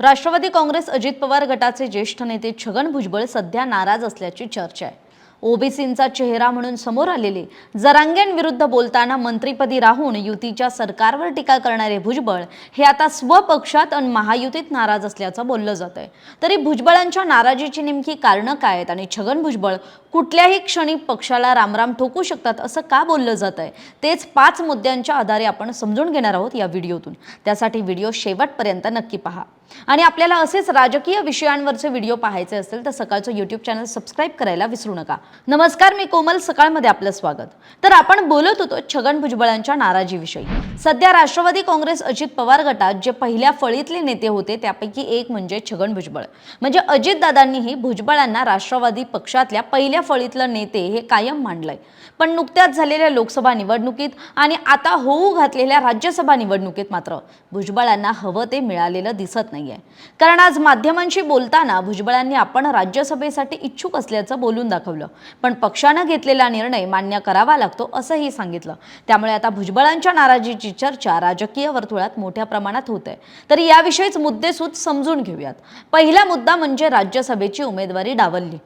राष्ट्रवादी काँग्रेस अजित पवार गटाचे ज्येष्ठ नेते छगन भुजबळ सध्या नाराज असल्याची चर्चा आहे. ओबीसींचा चेहरा म्हणून समोर आलेले जरांग्यांविरुद्ध बोलताना मंत्रीपदी राहून युतीच्या सरकारवर टीका करणारे भुजबळ हे आता स्वपक्षात आणि महायुतीत नाराज असल्याचं बोललं जात आहे. तरी भुजबळांच्या नाराजीची नेमकी कारणं काय आहेत आणि छगन भुजबळ कुठल्याही क्षणी पक्षाला रामराम ठोकू शकतात असं का बोललं जात आहे? तेच पाच मुद्द्यांच्या आधारे आपण समजून घेणार आहोत या व्हिडिओतून. त्यासाठी व्हिडिओ शेवटपर्यंत नक्की पहा. आणि आपल्याला असेच राजकीय विषयांवरचे व्हिडिओ पाहायचे असेल तर सकाळचं युट्यूब चॅनल सबस्क्राईब करायला विसरू नका. नमस्कार मी कोमल. सकाळमध्ये आपलं स्वागत. तर आपण बोलत होतो छगन भुजबळांच्या नाराजीविषयी. सध्या राष्ट्रवादी काँग्रेस अजित पवार गटात जे पहिल्या फळीतले नेते होते त्यापैकी एक म्हणजे छगन भुजबळ. म्हणजे अजितदादांनीही भुजबळांना राष्ट्रवादी पक्षातल्या पहिल्या फळीतलं नेते हे कायम मांडलंय. पण नुकत्याच झालेल्या लोकसभा निवडणुकीत आणि आता होऊ घातलेल्या राज्यसभा निवडणुकीत मात्र भुजबळांना हवं ते मिळालेलं दिसत नाही. नाहीये. कारण आज माध्यमांशी बोलताना भुजबळांनी आपण राज्यसभेसाठी इच्छुक असल्याचं बोलून दाखवलं. पण पक्षानं घेतलेला निर्णय मान्य करावा लागतो असंही सांगितलं. त्यामुळे आता भुजबळांच्या नाराजीची चर्चा राजकीय वर्तुळात मोठ्या प्रमाणात होत आहे तर याविषयीच मुद्देसूद समजून घेऊयात. पहिला मुद्दा म्हणजे राज्यसभेची उमेदवारी डावलली.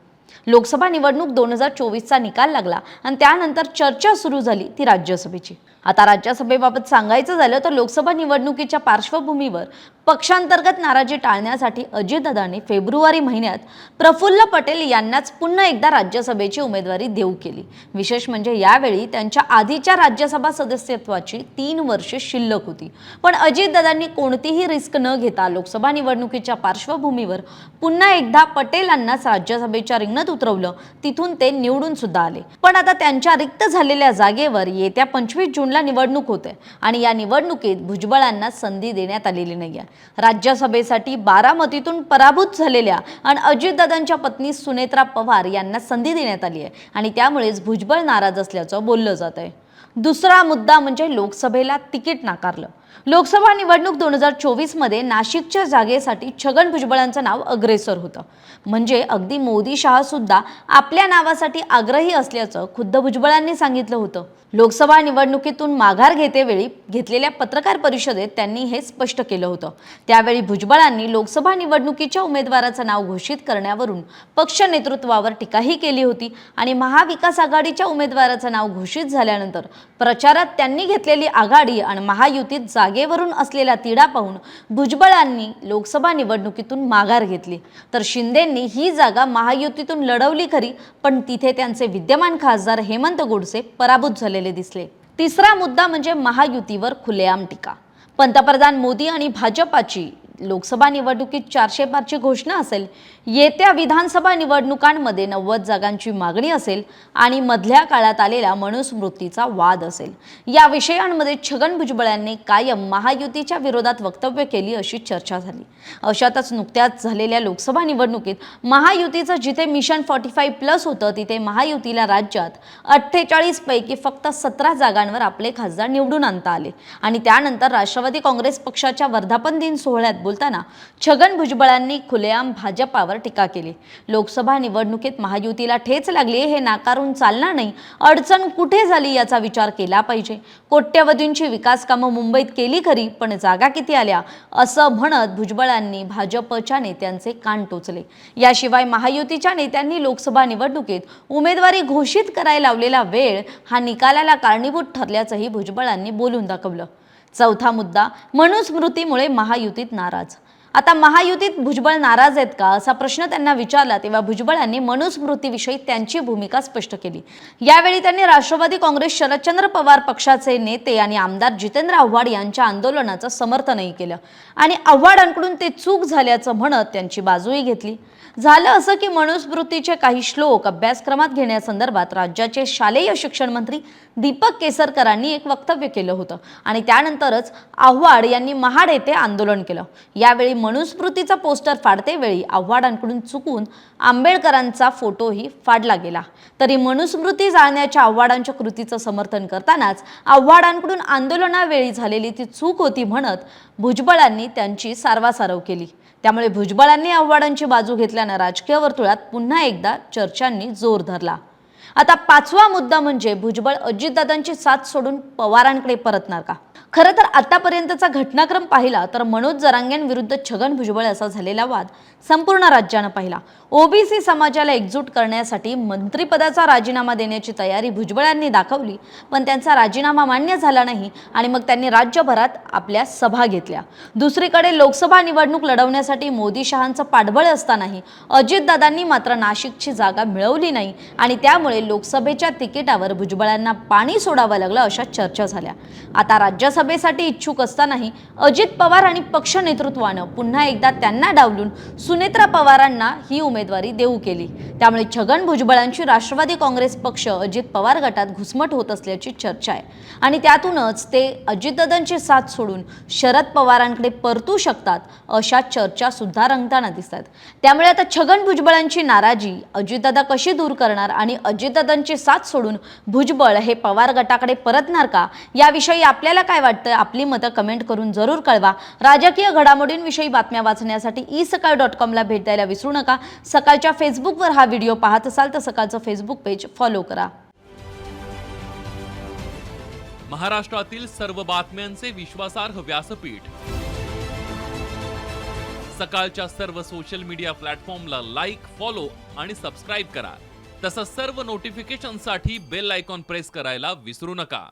लोकसभा निवडणूक दोन हजार चोवीसचा निकाल लागला आणि त्यानंतर चर्चा सुरू झाली ती राज्यसभेची. आता राज्यसभेबाबत सांगायचं झालं तर लोकसभा निवडणुकीच्या पार्श्वभूमीवर पक्षांतर्गत नाराजी टाळण्यासाठी अजितदादांनी फेब्रुवारी महिन्यात प्रफुल्ल पटेल यांनाच पुन्हा एकदा राज्यसभेची उमेदवारी देऊ केली. विशेष म्हणजे यावेळी त्यांच्या आधीच्या राज्यसभा सदस्यत्वाची तीन वर्षे शिल्लक होती. पण अजितदादांनी कोणतीही रिस्क न घेता लोकसभा निवडणुकीच्या पार्श्वभूमीवर पुन्हा एकदा पटेलांनाच राज्यसभेच्या रिंगणात उतरवलं. तिथून ते निवडून सुद्धा आले. पण आता त्यांच्या रिक्त झालेल्या जागेवर येत्या पंचवीस जूनला निवडणूक होते आणि या निवडणुकीत भुजबळांना संधी देण्यात आलेली नाही आहे राज्यसभेसाठी बारामतीतून पराभूत झालेल्या आणि अजितदादांच्या पत्नी सुनेत्रा पवार यांना संधी देण्यात आली आहे. आणि त्यामुळेच भुजबळ नाराज असल्याचं बोललं जात आहे दुसरा मुद्दा म्हणजे लोकसभेला तिकीट नाकारलं. लोकसभा निवडणूक दोन हजार चोवीसमध्ये नाशिकच्या जागेसाठी छगन भुजबळांचं नाव अग्रेसर होतं. म्हणजे अगदी मोदी शहा सुद्धा आपल्या नावासाठी आग्रही असल्याचं खुद्द भुजबळांनी सांगितलं होतं. लोकसभा निवडणुकीतून माघार घेतेवेळी घेतलेल्या पत्रकार परिषदेत त्यांनी हे स्पष्ट केलं होतं. त्यावेळी भुजबळांनी लोकसभा निवडणुकीच्या उमेदवाराचं नाव घोषित करण्यावरून पक्ष नेतृत्वावर टीकाही केली होती आणि महाविकास आघाडीच्या उमेदवाराचं नाव घोषित झाल्यानंतर प्रचारात त्यांनी घेतलेली आघाडी आणि महायुतीत जागेवरून असलेला तिढा पाहून भुजबळांनी लोकसभा निवडणुकीतून माघार घेतली. तर शिंदेंनी ही जागा महायुतीतून लढवली खरी पण तिथे त्यांचे विद्यमान खासदार हेमंत गोडसे पराभूत झालेले दिसले. तिसरा मुद्दा म्हणजे महायुतीवर खुलेआम टीका. पंतप्रधान मोदी आणि भाजपाची लोकसभा निवडणुकीत चारशे पारची घोषणा असेल येत्या विधानसभा निवडणुकांमध्ये नव्वद जागांची मागणी असेल आणि मधल्या काळात आलेला मनुस्मृतीचा वाद असेल. या विषयांमध्ये छगन भुजबळांनी कायम महायुतीच्या विरोधात वक्तव्य केली अशी चर्चा झाली. अशातच नुकत्याच झालेल्या लोकसभा निवडणुकीत महायुतीचं जिथे मिशन फॉर्टी फाईव्ह प्लस होतं तिथे महायुतीला राज्यात अठ्ठेचाळीस पैकी फक्त सतरा जागांवर आपले खासदार निवडून आणता आले. आणि त्यानंतर राष्ट्रवादी काँग्रेस पक्षाच्या वर्धापन दिन सोहळ्यात बोलताना छगन भुजबळांनी खुलेआम भाजपावर टीका केली. लोकसभा निवडणुकीत महायुतीला ठेच लागली हे नाकारून चालणार नाही. अडचण कुठे झाली याचा विचार केला पाहिजे. कोट्यवधींची विकास कामं मुंबईत केली खरी पण जागा किती आल्या? असं म्हणत भुजबळांनी भाजपच्या नेत्यांचे कान टोचले. याशिवाय महायुतीच्या नेत्यांनी लोकसभा निवडणुकीत उमेदवारी घोषित करायला लावलेला वेळ हा निकालाला कारणीभूत ठरल्याचंही भुजबळांनी बोलून दाखवलं. चौथा मुद्दा मनुस्मृतीमुळे महायुतीत नाराज. आता महायुतीत भुजबळ नाराज आहेत का? असा प्रश्न त्यांना विचारला तेव्हा भुजबळ यांनी मनुस्मृतीविषयी त्यांची भूमिका स्पष्ट केली. यावेळी त्यांनी राष्ट्रवादी काँग्रेस शरदचंद्र पवार पक्षाचे नेते आणि आमदार जितेंद्र आव्हाड यांच्या आंदोलनाचं समर्थनही केलं. आणि आव्हाडांकडून ते चूक झाल्याचं म्हणत त्यांची बाजूही घेतली. झालं असं की मनुस्मृतीचे काही श्लोक अभ्यासक्रमात घेण्यासंदर्भात राज्याचे शालेय शिक्षण मंत्री दीपक केसरकरांनी एक वक्तव्य केलं होतं. आणि त्यानंतरच आव्हाड यांनी महाड येथे आंदोलन केलं. यावेळी मनुस्मृतीचा पोस्टर फाडते वेळी आव्हाडांकडून चुकून आंबेडकरांचा फोटोही फाडला गेला. तरी मनुस्मृती जाळण्याच्या आव्हाडांच्या कृतीचं समर्थन करतानाच आव्हाडांकडून आंदोलनावेळी झालेली ती चूक होती म्हणत भुजबळांनी त्यांची सारवासारव केली. त्यामुळे भुजबळांनी आव्हाडांची बाजू घेतल्यानं राजकीय वर्तुळात पुन्हा एकदा चर्चांनी जोर धरला. आता पाचवा मुद्दा म्हणजे भुजबळ अजितदादांची साथ सोडून पवारांकडे परतणार का? खरं तर आतापर्यंतचा घटनाक्रम पाहिला तर मनोज जरांगेंविरुद्ध छगन भुजबळ असा झालेला वाद संपूर्ण राज्यानं पाहिला. ओबीसी समाजाला एकजूट करण्यासाठी मंत्रिपदाचा राजीनामा देण्याची तयारी भुजबळांनी दाखवली पण त्यांचा राजीनामा मान्य झाला नाही आणि मग त्यांनी राज्यभरात आपल्या सभा घेतल्या. दुसरीकडे लोकसभा निवडणूक लढवण्यासाठी मोदी शहांचं पाठबळ असतानाही अजितदादांनी मात्र नाशिकची जागा मिळवली नाही आणि त्यामुळे लोकसभेच्या तिकिटावर भुजबळांना पाणी सोडावं लागलं अशा चर्चा झाल्या. आता राज्यसभा सभेसाठी इच्छुक असतानाही अजित पवार आणि पक्ष नेतृत्वानं पुन्हा एकदा त्यांना डावलून सुनेत्रा पवारांना ही उमेदवारी देऊ केली. त्यामुळे छगन भुजबळांची राष्ट्रवादी काँग्रेस पक्ष अजित पवार गटात घुसमट होत असल्याची चर्चा आहे. आणि त्यातूनच ते अजितदादांची साथ सोडून शरद पवारांकडे परतू शकतात अशा चर्चा सुद्धा रंगताना दिसतात. त्यामुळे आता छगन भुजबळांची नाराजी अजितदादा कशी दूर करणार आणि अजितदादांची साथ सोडून भुजबळ हे पवार गटाकडे परतणार का? याविषयी आपल्याला काय वाटतं? वाटतं आपली मतं कमेंट करून जरूर कळवा. राजकीय घडामोडींविषयी बातम्या वाचण्यासाठी ई सकाळ डॉट कॉमला भेट द्यायला विसरू नका. सकाळच्या फेसबुकवर हा व्हिडिओ पाहत असाल तर सकाळचं फेसबुक पेज फॉलो करा. महाराष्ट्रातील सर्व बातम्यांचे विश्वासार्ह व्यासपीठ. सकाळच्या सर्व सोशल मीडिया प्लॅटफॉर्मला लाईक फॉलो आणि सबस्क्राईब करा. तसंच सर्व नोटिफिकेशनसाठी बेल आयकॉन प्रेस करायला विसरू नका.